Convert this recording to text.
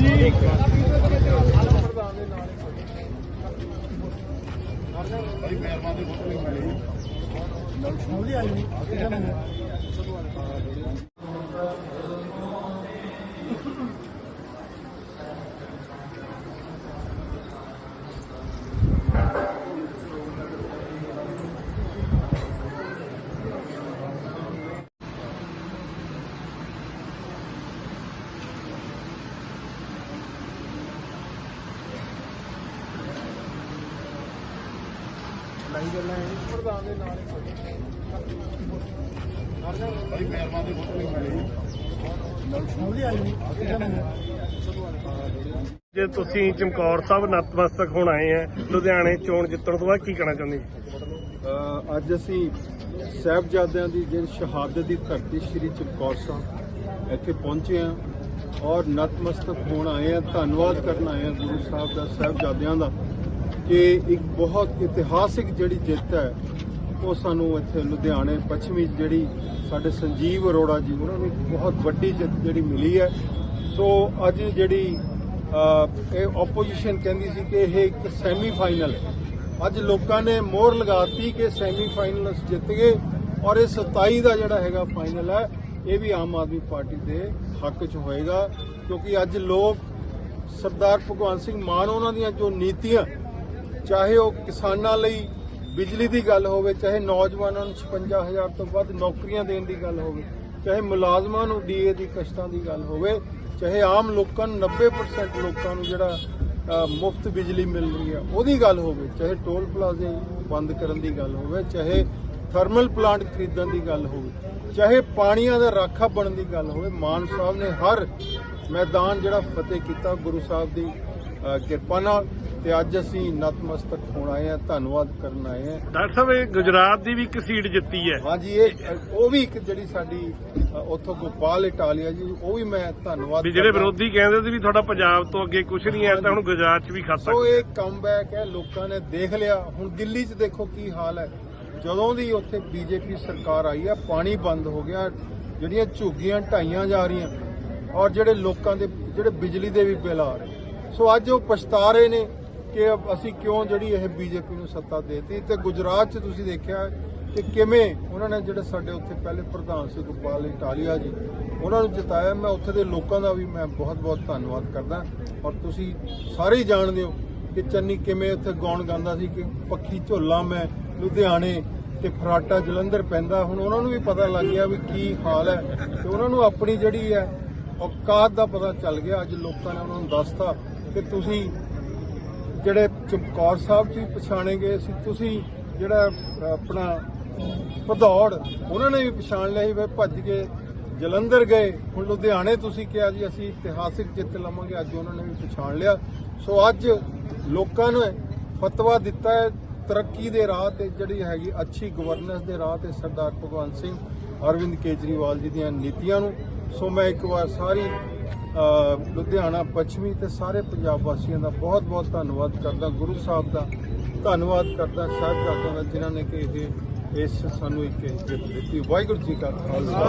ਜੀ ਬੜੀ ਮਿਹਰਬਾਨੀ ਬਹੁਤ ਮਿਲੀ ਨਲ ਸੋਹਣੀ ਆਈ ਨਹੀਂ ਤੁਸੀਂ ਚਮਕੌਰ ਸਾਹਿਬ ਨਤਮਸਤਕ ਹੋਣ ਆਏ ਆ, ਲੁਧਿਆਣੇ ਚੋਣ ਜਿੱਤਣ ਤੋਂ ਬਾਅਦ ਕੀ ਕਹਿਣਾ ਚਾਹੁੰਦੇ ਅੱਜ ਅਸੀਂ ਸਾਹਿਬਜ਼ਾਦਿਆਂ ਦੀ ਜਿਹੜੀ ਸ਼ਹਾਦਤ ਦੀ ਧਰਤੀ ਸ੍ਰੀ ਚਮਕੌਰ ਸਾਹਿਬ ਇੱਥੇ ਪਹੁੰਚੇ ਹਾਂ ਔਰ ਨਤਮਸਤਕ ਹੋਣ ਆਏ ਹਾਂ, ਧੰਨਵਾਦ ਕਰਨ ਆਏ ਹਾਂ ਗੁਰੂ ਸਾਹਿਬ ਦਾ, ਸਾਹਿਬਜ਼ਾਦਿਆਂ ਦਾ। ਕਿ ਇੱਕ ਬਹੁਤ ਇਤਿਹਾਸਿਕ ਜਿਹੜੀ ਜਿੱਤ ਹੈ, ਉਹ ਸਾਨੂੰ ਇੱਥੇ ਲੁਧਿਆਣੇ, ਪੱਛਮੀ ਜਿਹੜੀ ਸਾਡੇ ਸੰਜੀਵ ਅਰੋੜਾ ਜੀ, ਉਹਨਾਂ ਨੂੰ ਇੱਕ ਬਹੁਤ ਵੱਡੀ ਜਿੱਤ ਜਿਹੜੀ ਮਿਲੀ ਹੈ। ਸੋ ਅੱਜ ਜਿਹੜੀ ਇਹ ਆਪੋਜੀਸ਼ਨ ਕਹਿੰਦੀ ਸੀ ਕਿ ਇਹ ਇੱਕ ਸੈਮੀ ਫਾਈਨਲ ਹੈ। ਅੱਜ ਲੋਕਾਂ ਨੇ ਮੋਹਰ ਲਗਾਤੀ ਕਿ ਸੈਮੀ ਫਾਈਨਲ ਜਿੱਤ ਗਏ ਔਰ ਇਹ 27 ਦਾ ਜਿਹੜਾ ਹੈਗਾ ਫਾਈਨਲ ਹੈ, ਇਹ ਵੀ ਆਮ ਆਦਮੀ ਪਾਰਟੀ ਦੇ ਹੱਕ 'ਚ ਹੋਏਗਾ। ਕਿਉਂਕਿ ਅੱਜ ਲੋਕ ਸਰਦਾਰ ਭਗਵੰਤ ਸਿੰਘ ਮਾਨ, ਉਹਨਾਂ ਦੀਆਂ ਜੋ ਨੀਤੀਆਂ ਚਾਹੇ ਉਹ ਕਿਸਾਨਾਂ ਲਈ ਬਿਜਲੀ ਦੀ ਗੱਲ ਹੋਵੇ, ਚਾਹੇ ਨੌਜਵਾਨਾਂ ਨੂੰ 56000 ਤੋਂ ਵੱਧ ਨੌਕਰੀਆਂ ਦੇਣ ਦੀ ਗੱਲ ਹੋਵੇ, ਚਾਹੇ ਮੁਲਾਜ਼ਮਾਂ ਨੂੰ ਡੀਏ ਦੀ ਕਸ਼ਟਾਂ ਦੀ ਗੱਲ ਹੋਵੇ, ਚਾਹੇ ਆਮ ਲੋਕਾਂ ਨੂੰ 90% ਲੋਕਾਂ ਨੂੰ ਜਿਹੜਾ ਮੁਫਤ ਬਿਜਲੀ ਮਿਲ ਰਹੀ ਹੈ, ਉਹਦੀ ਗੱਲ ਹੋਵੇ, ਚਾਹੇ ਟੋਲ ਪਲਾਜ਼ੇ ਬੰਦ ਕਰਨ ਦੀ ਗੱਲ ਹੋਵੇ, ਚਾਹੇ ਥਰਮਲ ਪਲਾਂਟ ਖਰੀਦਣ ਦੀ ਗੱਲ ਹੋਵੇ, ਚਾਹੇ ਪਾਣੀਆਂ ਦਾ ਰਾਖਾ ਬਣਨ ਦੀ ਗੱਲ ਹੋਵੇ, ਮਾਨ ਸਾਹਿਬ ਨੇ ਹਰ ਮੈਦਾਨ ਜਿਹੜਾ ਫਤਿਹ ਕੀਤਾ, ਗੁਰੂ ਸਾਹਿਬ ਦੀ ਕਿਰਪਾ ਨਾਲ। ਤੇ ਅੱਜ ਅਸੀਂ ਨਤਮਸਤਕ ਹੋਣ ਆਏ ਹਾਂ ਧੰਨਵਾਦ ਕਰਨ ਆਏ ਹਾਂ। ਡਾਕਟਰ ਸਾਹਿਬ ਇਹ ਗੁਜਰਾਤ ਦੀ ਵੀ ਇੱਕ ਸੀਟ ਜਿੱਤੀ ਹੈ। ਹਾਂਜੀ ਇਹ ਉਹ ਵੀ ਇੱਕ ਜਿਹੜੀ ਸਾਡੀ ਉੱਥੋਂ ਗੋਪਾਲ ਇਟਾਲੀਆ ਜੀ ਉਹ ਵੀ ਮੈਂ ਧੰਨਵਾਦ ਵੀ ਜਿਹੜੇ। ਵਿਰੋਧੀ ਕਹਿੰਦੇ ਸੀ ਵੀ ਤੁਹਾਡਾ ਪੰਜਾਬ ਤੋਂ ਅੱਗੇ ਕੁਝ ਨਹੀਂ ਹੈ ਤਾਂ ਹੁਣ ਗੁਜਰਾਤ 'ਚ ਵੀ ਖਾਤਾ ਸੋ ਇਹ ਕਮਬੈਕ ਹੈ ਲੋਕਾਂ ਨੇ ਦੇਖ ਲਿਆ। ਹੁਣ ਦਿੱਲੀ 'ਚ ਦੇਖੋ ਕੀ ਹਾਲ ਹੈ। ਜਦੋਂ ਦੀ ਉੱਥੇ ਬੀਜੇਪੀ ਸਰਕਾਰ ਆਈ ਹੈ ਪਾਣੀ ਬੰਦ ਹੋ ਗਿਆ ਜਿਹੜੀਆਂ ਝੁੱਗੀਆਂ ਢਾਈਆਂ ਜਾ ਰਹੀਆਂ ਔਰ ਜਿਹੜੇ ਲੋਕਾਂ ਦੇ ਜਿਹੜੇ ਬਿਜਲੀ ਦੇ ਵੀ ਬਿੱਲ ਆ ਰਹੇ। ਸੋ ਅੱਜ ਉਹ ਪਛਤਾ ਰਹੇ ਨੇ ਕਿ ਅਸੀਂ ਕਿਉਂ ਜਿਹੜੀ ਇਹ ਬੀਜੇਪੀ ਨੂੰ ਸੱਤਾ ਦੇਤੀ ਤੇ ਗੁਜਰਾਤ 'ਚ ਤੁਸੀਂ ਦੇਖਿਆ ਕਿ ਕਿਵੇਂ ਉਹਨਾਂ ਨੇ ਜਿਹੜੇ ਸਾਡੇ ਉੱਥੇ ਪਹਿਲੇ ਪ੍ਰਧਾਨ ਸੀ ਗੋਪਾਲ ਇਟਾਲੀਆ ਜੀ, ਉਹਨਾਂ ਨੂੰ ਜਿਤਾਇਆ। ਮੈਂ ਉੱਥੇ ਦੇ ਲੋਕਾਂ ਦਾ ਵੀ ਮੈਂ ਬਹੁਤ-ਬਹੁਤ ਧੰਨਵਾਦ ਕਰਦਾ। ਔਰ ਤੁਸੀਂ ਸਾਰੇ ਹੀ ਜਾਣਦੇ ਹੋ ਕਿ ਚੰਨੀ ਕਿਵੇਂ ਉੱਥੇ ਗਾਉਣ ਗਾਉਂਦਾ ਸੀ ਕਿ ਪੱਖੀ ਝੋਲਾ ਮੈਂ ਲੁਧਿਆਣੇ ਤੇ ਫਰਾਟਾ ਜਲੰਧਰ ਪੈਂਦਾ। ਹੁਣ ਉਹਨਾਂ ਨੂੰ ਵੀ ਪਤਾ ਲੱਗ ਗਿਆ ਵੀ ਕੀ ਹਾਲ ਹੈ ਤੇ ਉਹਨਾਂ ਨੂੰ ਆਪਣੀ ਜਿਹੜੀ ਹੈ ਔਕਾਤ ਦਾ ਪਤਾ ਚੱਲ ਗਿਆ। ਅੱਜ ਲੋਕਾਂ ਨੇ ਉਹਨਾਂ ਨੂੰ ਦੱਸਤਾ ਕਿ ਤੁਸੀਂ ਜਿਹੜੇ ਚਮਕੌਰ ਸਾਹਿਬ ਜੀ ਪਛਾਣੇ ਗਏ ਸੀ, ਤੁਸੀਂ ਜਿਹੜਾ ਆਪਣਾ ਭਦੌੜ, ਉਹਨਾਂ ਨੇ ਵੀ ਪਛਾਣ ਲਿਆ ਸੀ ਵੀ ਭੱਜ ਕੇ ਜਲੰਧਰ ਗਏ। ਹੁਣ ਲੁਧਿਆਣੇ ਤੁਸੀਂ ਕਿਹਾ ਜੀ, ਅਸੀਂ ਇਤਿਹਾਸਿਕ ਜਿੱਤ ਲਵਾਂਗੇ, ਅੱਜ ਉਹਨਾਂ ਨੇ ਵੀ ਪਛਾਣ ਲਿਆ। ਸੋ ਅੱਜ ਲੋਕਾਂ ਨੇ ਫਤਵਾ ਦਿੱਤਾ ਹੈ, ਤਰੱਕੀ ਦੇ ਰਾਹ ਤੇ ਜਿਹੜੀ ਹੈਗੀ ਅੱਛੀ ਗਵਰਨੈਂਸ ਦੇ ਰਾਹ ਤੇ ਸਰਦਾਰ ਭਗਵੰਤ ਸਿੰਘ ਅਰਵਿੰਦ ਕੇਜਰੀਵਾਲ ਜੀ ਦੀਆਂ ਨੀਤੀਆਂ ਨੂੰ। ਸੋ ਮੈਂ ਇੱਕ ਵਾਰ ਸਾਰੀ ਲੁਧਿਆਣਾ, ਪੱਛਮੀ ਤੇ ਸਾਰੇ ਪੰਜਾਬ ਵਾਸੀਆਂ ਦਾ ਬਹੁਤ-ਬਹੁਤ ਧੰਨਵਾਦ ਕਰਦਾ, ਗੁਰੂ ਸਾਹਿਬ ਦਾ ਧੰਨਵਾਦ ਕਰਦਾ ਸਾਹਿਬਜ਼ਾਦਿਆਂ ਦਾ ਜਿਨ੍ਹਾਂ ਨੇ ਕਿ ਇਹ, ਇਸ ਸਾਨੂੰ ਇੱਕ ਇੱਜ਼ਤ ਦਿੱਤੀ। ਵਾਹਿਗੁਰੂ ਜੀ ਕਾ ਖਾਲਸਾ